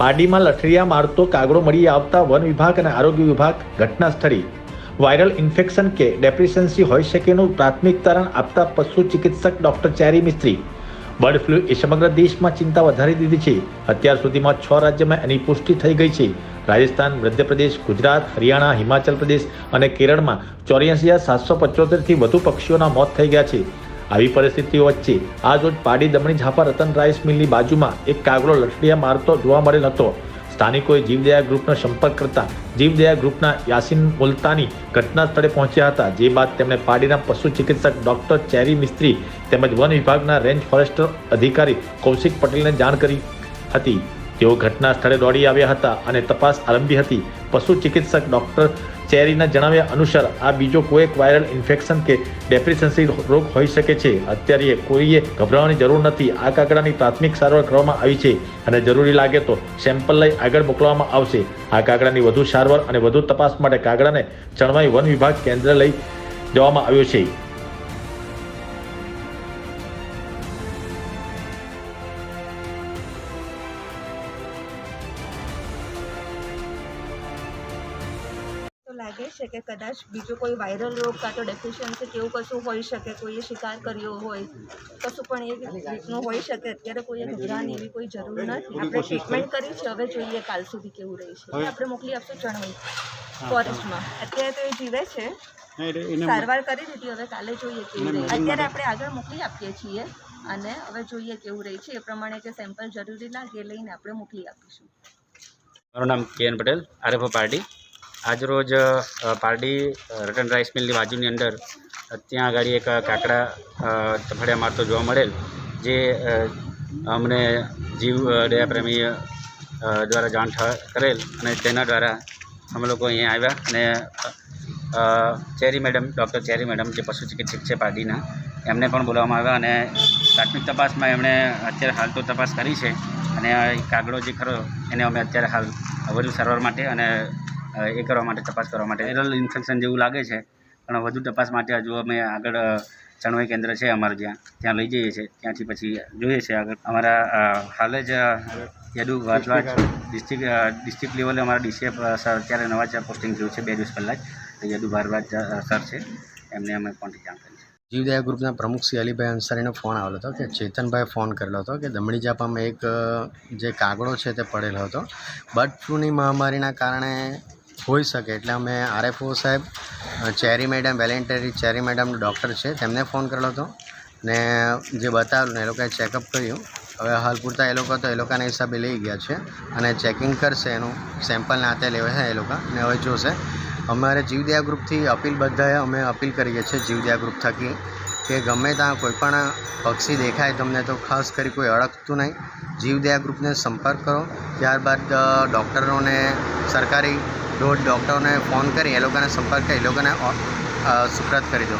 પાડીમાં લઠરિયા મારતો કાગડો મળી આવતા વન વિભાગ અને આરોગ્ય વિભાગ ઘટના સ્થળે વાયરલ ઇન્ફેક્શન કે ડેપ્રિશન્સી હોઈ શકેનું પ્રાથમિક તારણ આપતા પશુ ચિકિત્સક doctor Cherry Mistry. Bird flu એ સમગ્ર દેશમાં ચિંતા વધારી દીધી છે. અત્યાર સુધીમાં છ રાજ્યમાં એની પુષ્ટિ થઈ ગઈ છે. રાજસ્થાન, મધ્યપ્રદેશ, ગુજરાત, હરિયાણા, હિમાચલ પ્રદેશ અને કેરળમાં ચોર્યાસી હજાર સાતસો પંચોતેરથી વધુ પક્ષીઓના મોત થઈ ગયા છે. આવી પરિસ્થિતિઓ વચ્ચે આજ રોજ પાડી દમણી ઝાપા રતન રાઈસ મિલની બાજુમાં એક કાગડો લટડિયા મારતો જોવા મળેલ હતો. સ્થાનિકોએ જીવદયા ગ્રુપનો સંપર્ક કરતા જીવદયા ગ્રુપના યાસીન મુલતાની ઘટના સ્થળે પહોંચ્યા હતા, જે બાદ તેમણે પાડીના પશુ ચિકિત્સક ડોક્ટર ચેરી મિસ્ત્રી તેમજ વન વિભાગના રેન્જ ફોરેસ્ટર અધિકારી કૌશિક પટેલને જાણ કરી હતી. તેઓ ઘટના સ્થળે દોડી આવ્યા હતા અને તપાસ આરંભી હતી. પશુ ચિકિત્સક ડોક્ટર ચેરીના જણાવ્યા અનુસાર, આ બીજો કોઈ વાયરલ ઇન્ફેક્શન કે ડેપ્રિસન્સી રોગ હોઈ શકે છે. અત્યારે કોઈએ ગભરાવાની જરૂર નથી. આ કાગડાની પ્રાથમિક સારવાર કરવામાં આવી છે અને જરૂરી લાગે તો સેમ્પલ લઈ આગળ મોકલવામાં આવશે. આ કાગડાની વધુ સારવાર અને વધુ તપાસ માટે કાગડાને ચણવાઈ વન વિભાગ કેન્દ્ર લઈ જવામાં આવ્યો છે. લાગે છે કે કદાચ બીજો કોઈ વાયરલ રોગ કાં તો ડેફિશિયન્સી કે એવું કશું હોઈ શકે કોઈએ શિકાર કર્યો હોય કશું પણ એ રીતનું હોઈ શકે અત્યારે કોઈએ ગભરાની એવી કોઈ જરૂર નથી. આપણે ટ્રીટમેન્ટ કરી. છે હવે જોઈએ કાલ સુધી કેવું રહે છે. આપણે મોકલી આપશું ચણવઈ ફોરેસ્ટમાં અત્યારે તો એ જીવે છે. સારવાર કરી દીધી હવે કાલે જોઈએ કેવું રહી. અત્યારે આપણે આગળ મોકલી આપીએ છીએ અને હવે જોઈએ કેવું રહી છે. એ પ્રમાણે જે સેમ્પલ જરૂરી લાગે કે લઈને આપણે મોકલી આપીશું. મારું નામ કે એન પટેલ આરએફઓ પાર્ટી. આજરોજ પારડી રટન રાઈસ મિલની બાજુની અંદર ત્યાં આગળ એક કાકડા તફડિયા મારતો જોવા મળેલ, જે અમને જીવ દયાપ્રેમી દ્વારા જાણ કરેલ અને તેના દ્વારા અમે લોકો અહીંયા આવ્યા અને Cherry madam, doctor Cherry madam, જે પશુ ચિકિત્સક છે પારડીના, એમને પણ બોલાવવામાં આવ્યા અને પ્રાથમિક તપાસમાં એમણે અત્યારે હાલ તો તપાસ કરી છે અને કાગડો જે ખરો, એને અમે અત્યારે હાલ વધુ સારવાર માટે અને એ કરવા માટે તપાસ કરવા માટે. વાયરલ ઇન્ફેક્શન જેવું લાગે છે પણ વધુ તપાસ માટે હજુ અમે આગળ ચણવાઈ કેન્દ્ર છે અમારે જ્યાં. ત્યાં લઈ જઈએ છીએ ત્યાંથી પછી જોઈએ છે આગળ. અમારા હાલે જ યદુ વાંચવા ડિસ્ટ્રિક્ટ ડિસ્ટ્રિક્ટ લેવલે અમારા ડીસીએફ સર અત્યારે નવા જ પોસ્ટિંગ થયું છે બે દિવસ પહેલાં જ. યદુ ભારદ્વાજ સર છે એમને અમે કોન્ટેક્ટ જાણ કરી છે. જીવદયા ગ્રુપના પ્રમુખ શ્રી અલીભાઈ અંસારીનો ફોન આવેલો હતો કે ચેતનભાઈ ફોન કરેલો હતો કે દમણી જાપામાં એક જે કાગડો છે તે પડેલો હતો. બર્ડ ફ્લૂની મહામારીના કારણે હોઈ શકે. એટલે અમે R F O saheb Cherry madam, voluntary Cherry madam doctor છે, તેમને ફોન કરેલો હતો ને જે બતાવેલું એ લોકોએ ચેકઅપ કર્યું. હવે હાલ પૂરતા એ લોકો તો એ લોકોના હિસાબે લઈ ગયા છે અને ચેકિંગ કરશે એનું સેમ્પલને હાથે લેવા છે એ લોકો, ને હવે જોશે. અમારે જીવદયા ગ્રુપથી અપીલ બધાએ અમે અપીલ કરીએ છીએ જીવદયા ગ્રુપ થકી. કે ગમે ત્યાં કોઈ પણ પક્ષી દેખાય તમને તો ખાસ કરી કોઈ અડકતું નહીં. જીવદયા ગ્રુપને સંપર્ક કરો. ત્યારબાદ ડૉક્ટરોને, સરકારી ડોટ ડૉક્ટરોને ફોન કરી એ લોકોને સંપર્ક કરી, એ લોકોને સુપ્રત કરી દો.